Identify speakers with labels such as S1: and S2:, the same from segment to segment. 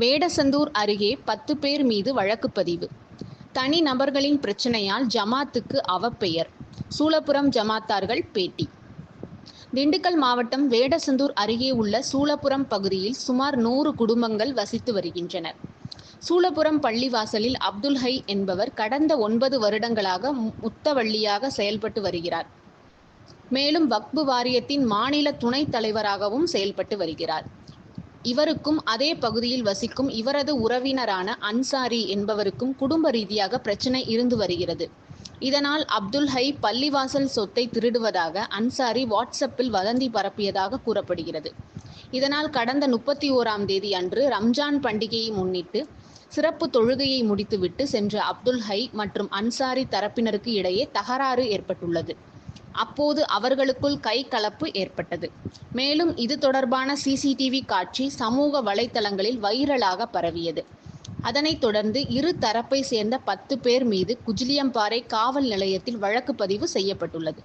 S1: வேடசந்தூர் அருகே பத்து பேர் மீது வழக்குப் பதிவு. தனி நபர்களின் பிரச்சனையால் ஜமாத்துக்கு அவப்பெயர். சூலப்புரம் ஜமாத்தார்கள் பேட்டி. திண்டுக்கல் மாவட்டம் வேடசந்தூர் அருகே உள்ள சூலப்புரம் பகுதியில் சுமார் நூறு குடும்பங்கள் வசித்து வருகின்றனர். சூலப்புரம் பள்ளிவாசலில் அப்துல் ஹை என்பவர் கடந்த ஒன்பது வருடங்களாக முத்தவள்ளியாக செயல்பட்டு வருகிறார். மேலும் வக்பு வாரியத்தின் மாநில துணைத் தலைவராகவும் செயல்பட்டு வருகிறார். இவருக்கும் அதே பகுதியில் வசிக்கும் இவரது உறவினரான அன்சாரி என்பவருக்கும் குடும்ப ரீதியாக பிரச்சனை இருந்து வருகிறது. இதனால் அப்துல் ஹை பள்ளிவாசல் சொத்தை திருடுவதாக அன்சாரி வாட்ஸ்அப்பில் வதந்தி பரப்பியதாக கூறப்படுகிறது. இதனால் கடந்த முப்பத்தி ஓராம் தேதி அன்று ரம்ஜான் பண்டிகையை முன்னிட்டு சிறப்பு தொழுகையை முடித்துவிட்டு சென்ற அப்துல் ஹை மற்றும் அன்சாரி தரப்பினருக்கு இடையே தகராறு ஏற்பட்டுள்ளது. அப்போது அவர்களுக்குள் கை கலப்பு ஏற்பட்டது. மேலும் இது தொடர்பான சிசிடிவி காட்சி சமூக வலைத்தளங்களில் வைரலாக பரவியது. அதனைத் தொடர்ந்து இரு தரப்பை சேர்ந்த பத்து பேர் மீது குஜிலியம்பாறை காவல் நிலையத்தில் வழக்கு பதிவு செய்யப்பட்டுள்ளது.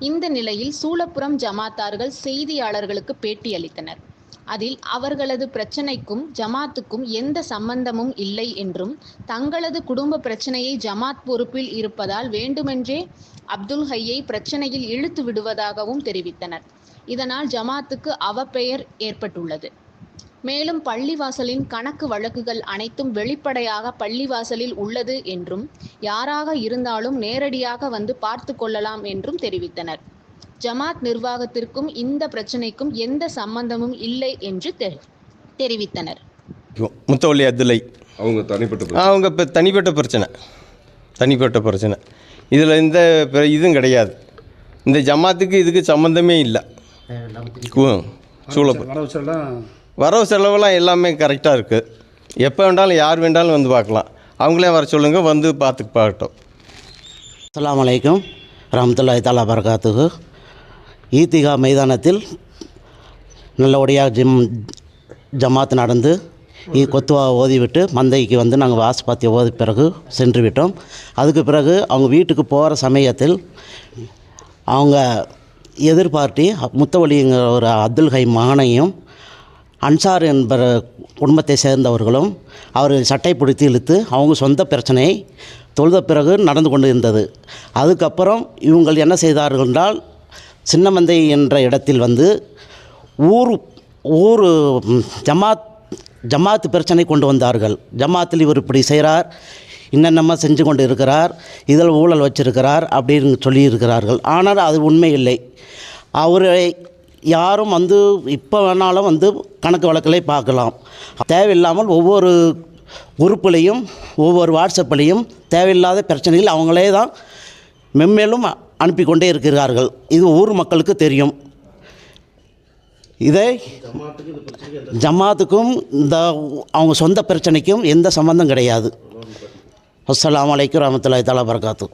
S1: இந்த நிலையில் சூலப்புரம் ஜமாத்தார்கள் செய்தியாளர்களுக்கு பேட்டியளித்தனர். அதில் அவர்களது பிரச்சனைக்கும் ஜமாத்துக்கும் எந்த சம்பந்தமும் இல்லை என்றும் தங்களது குடும்ப பிரச்சனையை ஜமாத் பொறுப்பில் இருப்பதால் வேண்டுமென்றே அப்துல் ஹையை பிரச்சனையில் இழுத்து விடுவதாகவும் தெரிவித்தனர். இதனால் ஜமாத்துக்கு அவப்பெயர் ஏற்பட்டுள்ளது. மேலும் பள்ளிவாசலின் கணக்கு வழக்குகள் அனைத்தும் வெளிப்படையாக பள்ளிவாசலில் உள்ளது என்றும் யாராக இருந்தாலும் நேரடியாக வந்து பார்த்து கொள்ளலாம் என்றும் தெரிவித்தனர். ஜமாத் நிர்வாகத்திற்கும் இந்த பிரச்சனைக்கும் எந்த சம்பந்தமும் இல்லை என்று தெரி- தெரிவித்தனர்.
S2: முத்தவள்ளி அப்துல்லை
S3: அவங்க தனிப்பட்ட.
S2: அவங்க இப்போ தனிப்பட்ட பிரச்சனை. தனிப்பட்ட பிரச்சனை. இதில் எந்த பிர- இதுவும் கிடையாது. இந்த ஜமாத்துக்கு இதுக்கு சம்மந்தமே இல்லை. சூழப்பு
S4: வரவு
S2: செலவெல்லாம் எல்லாமே கரெக்டாக இருக்குது எப்போ வேண்டாலும் யார் வேண்டாலும் வந்து பார்க்கலாம். அவங்களே வர சொல்லுங்கள் வந்து பார்த்து பார்க்கட்டும்.
S5: அஸ்ஸலாமு அலைக்கும். ரஹமத்துல்லாஹி தாலா பரகாத்துகு ஈத்திகா மைதானத்தில் நல்லபடியாக ஜிம் ஜமாத் நடந்து கொத்துவா ஓதிவிட்டு மந்தைக்கு வந்து நாங்கள் வாசப்பாத்திய ஓதி பிறகு சென்று விட்டோம். அதுக்கு பிறகு அவங்க வீட்டுக்கு போகிற சமயத்தில் அவங்க எதிர்பார்ட்டி முத்தவழிங்கிற ஒரு அப்துல் ஹை மகனையும் அன்சார் என்பவர் குடும்பத்தை சேர்ந்தவர்களும் அவர் சட்டை பிடித்து இழுத்து அவங்க சொந்த பிரச்சனையை தொழுத பிறகு நடந்து கொண்டு இருந்தது அதுக்கப்புறம் இவங்கள் என்ன செய்தார்கள் என்றால் சின்னமந்தை என்ற இடத்தில் வந்து ஊர் ஊர் ஜமாத் ஜமாத் பிரச்சனை கொண்டு வந்தார்கள். ஜமாத்தில் இவர் இப்படி செய்கிறார் என்னென்னமா செஞ்சு கொண்டு இருக்கிறார் இதில் ஊழல் வச்சிருக்கிறார் அப்படின்னு சொல்லியிருக்கிறார்கள். ஆனால் அது உண்மை இல்லை. அவரை யாரும் வந்து இப்போ வேணாலும் வந்து கணக்கு வழக்கிலே பார்க்கலாம். தேவையில்லாமல் ஒவ்வொரு குரூப்புலேயும் ஒவ்வொரு வாட்ஸ்அப்லேயும் தேவையில்லாத பிரச்சனைகள் அவங்களே தான் மென்மேலும் அனுப்பி கொண்டே இருக்கிறார்கள். இது ஊர் மக்களுக்கு தெரியும். இதை ஜமாத்துக்கும் இந்த அவங்க சொந்த பிரச்சனைக்கும் எந்த சம்பந்தம் கிடையாது. அஸ்லாம் அலைக்கும் ரஹமத்துல்லாஹி தலா பரகாத்து